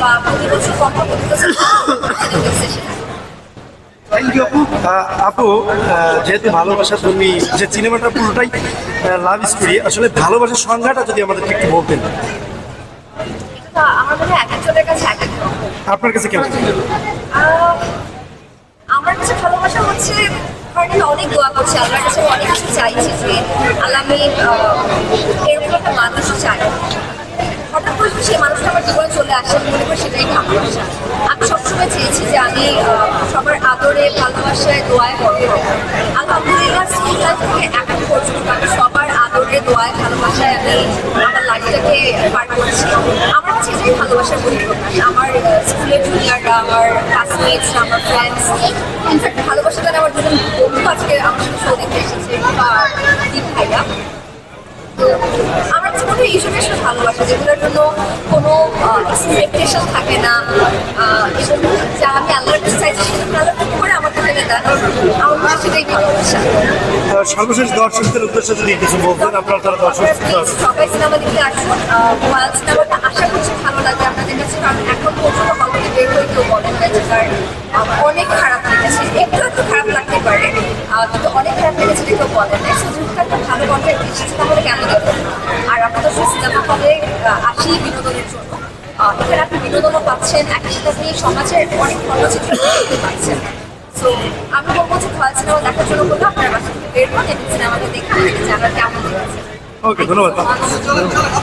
বা প্রতি বছর কম প্রতি বছর সেটা থ্যাংক ইউ আপু। যেহেতু ভালোবাসা তুমি যে সিনেমাটা পুরোটাই লাভ স্টোরি আসলে ভালোবাসার সংজ্ঞাটা যদি আমাদেরকে একটু বলতেন। আমার মনে এক একজনের কাছে এক এক আপনার কাছে কেমন? আমার কাছে ভালোবাসা হচ্ছে অনেক দোয়া করছি আল্লাহর কাছে অনেক কিছু চাইছি যে আল্লাহ আমি চলে আসে মনে করি। সেটাই আমি সবসময় চেয়েছি যে আমি সবার আদরে, ভালোবাসায়, দোয়ায় বড় আলহামদুলিল্লাহ স্কুল লাইফ থেকে এখন পর্যন্ত আমি সবার আদরে, দোয়ায়, ভালোবাসায় আমি আমার লাইফটাকে পার করছি। আমার কাছে এটাই ভালোবাসার পরিপ্রকাশ আমার স্কুলের জুনিয়ররা আমার ক্লাসমেটসরা আমার ফ্রেন্ডস ইনফ্যাক্ট ভালোবাসা জানে আমার দুজন বন্ধু আজকে আমার সাথে শো দেখতে এসেছে দীপ ভাইয়া। তো আমার হয় এইসব আসলে ভালোবাসা যেগুলোর জন্য কোনো এক্সপেকটেশন থাকে না যা আমি আল্লাহর কাছে চাইছি সেটা আল্লাহ করে আমাকে ফেলে দেন আমার সেটাই ভালোবাসা সর্বশেষ দর্শকদের উদ্দেশ্যে যদি কিছু বলতেন আপনার তারা দর্শক সবাই সিনেমা দেখতে আসুন ওয়াল সিনেমাটা আশা করছি ভালো লাগবে আপনাদের কাছে কারণ এখন পর্যন্ত হল থেকে বের হয়ে কেউ বলেন না যে তার অনেক খারাপ লেগেছে। একটু একটু খারাপ লাগতে পারে কিন্তু অনেক খারাপ লেগেছে কেউ বলেন না সো যেহেতু একটা ভালো কন্টেন্ট এসেছে তাহলে কেন দেবো না? আর আপনাদের তো সিনেমা হলে আহ, আসি বিনোদনের জন্য। এখানে আপনি বিনোদনও পাচ্ছেন একই সাথে আপনি সমাজের অনেক দেখতে পাচ্ছেন। সো আমি বলব যে ভয় সিনেমা দেখার জন্য বলব আপনার বাসা থেকে বের হন এবং সিনেমাটা দেখে আমাকে জানার কেমন লেগেছে ওকে ধন্যবাদ।